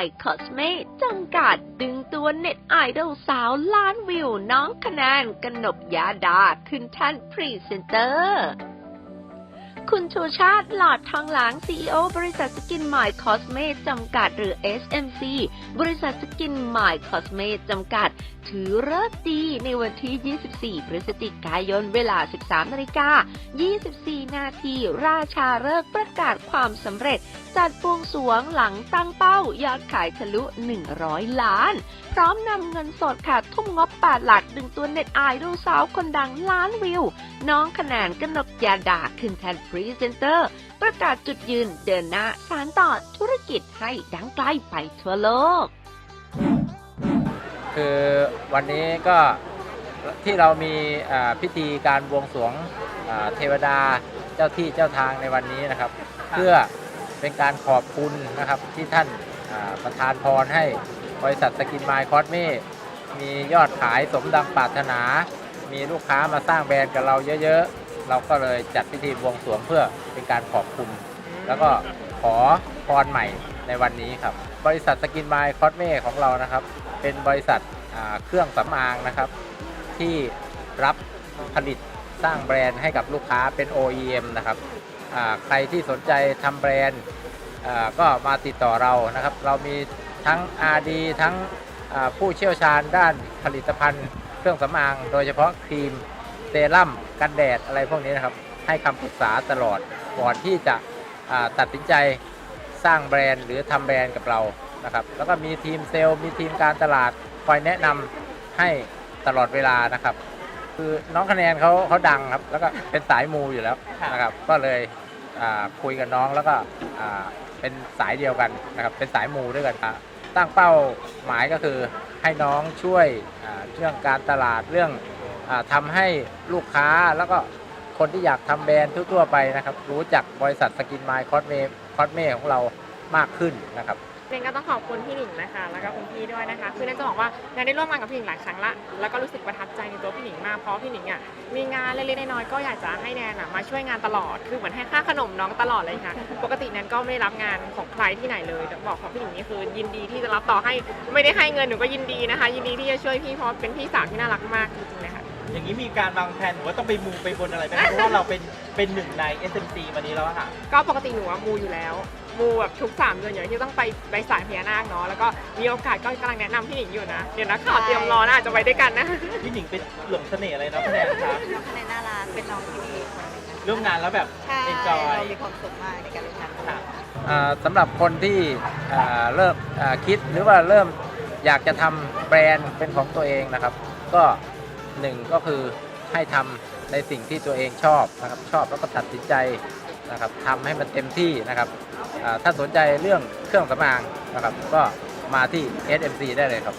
My Cosme จำกัดดึงตัวเน็ตไอดอลสาวล้านวิวน้องคะแนนกนบยาดาขึ้นแท่านพรีเซนเตอร์ คุณชูชาติหลอดทองหลาง CEO บริษัทสกิน My Cosme จำกัดหรือ SMC บริษัทสกิน My Cosme จำกัด ถือเลิกดีในวันที่ 24 พฤศจิกายนเวลา 13นาฬิกา 24 นาทีราชาเลิกประกาศความสำเร็จ จัดบวงสวงหลังตั้งเป้ายอดขายทะลุ 100 ล้าน พร้อมนำเงินสดค่ะทุ่มงบ8หลักดึงตัวเน็ตไอดอลสาวคนดังล้านวิว น้องขนานกนกยาดาขึ้นแทนพรีเซนเตอร์ ประกาศจุดยืนเดินหน้าสารต่อธุรกิจให้ดังไกลไปทั่วโลก คือวันนี้ก็ที่เรามีอ่าพิธีการบวงสรวงอ่าเทวดาเจ้าที่เจ้าทางในวันนี้นะครับ เพื่อเป็นการขอบคุณนะครับที่ท่านอ่าประทานพรให้บริษัทสกินไมล์คอสเมมียอดขายสมดังปรารถนา มีลูกค้ามาสร้างแบรนด์กับเราเยอะๆ เราก็เลยจัดพิธีบวงสรวงเพื่อเป็นการขอบคุณ แล้วก็ขอพรใหม่ในวันนี้ครับ บริษัทสกินไมล์คอสเมของเรานะครับ เป็นบริษัทอ่าเครื่องสำอางนะครับ ที่รับผลิตสร้างแบรนด์ให้กับลูกค้าเป็น OEM นะครับอ่าใครที่สนใจทำแบรนด์อ่าก็มาติดต่อเรานะครับ เรามีทั้ง RD ทั้งอ่าผู้เชี่ยวชาญด้านผลิตภัณฑ์เครื่องสำอาง โดยเฉพาะครีม เซรั่มกันแดดอะไรพวกนี้นะครับ ให้คำปรึกษาตลอดก่อนที่จะตัดสินใจสร้างแบรนด์ หรือทำแบรนด์กับเรานะครับ แล้วก็มีทีมเซลล์มีทีมการตลาดคอยแนะนำให้ตลอดเวลานะครับ คือน้องคะแนนเขาเขาดังครับ แล้วก็เป็นสายมูอยู่แล้วนะครับ ก็เลยคุยกับน้องแล้วก็เป็นสายเดียวกันนะครับ เป็นสายมูด้วยกันอะตั้งเป้าหมายก็คือให้น้องช่วยเรื่องการตลาดเรื่อง อาทำให้ลูกค้าแล้วก็คนที่อยากทำแบรนด์ทั่วๆไปนะครับ รู้จักบริษัทสกินไมล์คอสเมคอสเมของเรามากขึ้นนะครับเนนก็ต้องขอบคุณพี่หนิงนะคะแล้วก็คุณพี่ด้วยนะคะ คือเนนจะบอกว่าเนนได้ร่วมงานกับพี่หนิงหลายครั้งละแล้วก็รู้สึกประทับใจในตัวพี่หนิงมากเพราะพี่หนิงอะมีงานเล็กๆน้อยๆก็อยากจะให้แนนอะมาช่วยงานตลอดคือเหมือนให้ค่าขนมน้องตลอดเลยค่ะ ปกติแนนก็ไม่ได้รับงานของใครที่ไหนเลยบอกของพี่หนิงนี่คือยินดีที่จะรับต่อให้ไม่ได้ให้เงินหนูก็ยินดีนะคะ ยินดีที่จะช่วยพี่เพราะเป็นพี่สาวที่น่ารักมากจริงๆเลยค่ะ อย่างนี้มีการวางแผนหรือว่าต้องไปมูไปบนอะไรไหมครับเพราะว่าเราเป็นเป็นหนึ่งใน SMC วันนี้แล้วอะค่ะ ก็ปกติหนูอะมูอยู่แล้ว มูแบบทุกสามเดือนอย่างที่ต้องไปไปสายพญานาคเนาะแล้วก็มีโอกาสก็กำลังแนะนำพี่หนิงอยู่นะ เดี๋ยวนะข่าวเตรียมรอนะอาจจะไปด้วยกันนะ พี่หนิงเป็นหลงเสน่ห์อะไรเนาะคะแนนคะน้องคะแนนน่ารักเป็นน้องที่ดีคนหนึ่งนะคะร่วมงานแล้วแบบ ใช่ enjoy เรามีความสุขมากในการเล่นงานค่ะ อ่าสำหรับคนที่อ่าเริ่มอ่าคิดหรือว่าเริ่มอยากจะทำแบรนด์เป็นของตัวเองนะครับ ก็ หนึ่งก็คือให้ทำในสิ่งที่ตัวเองชอบนะครับชอบแล้วก็ตัดสินใจนะครับทำให้มันเต็มที่นะครับถ้าสนใจเรื่องเครื่องสำอางนะครับก็มาที่ SMC ได้เลยครับ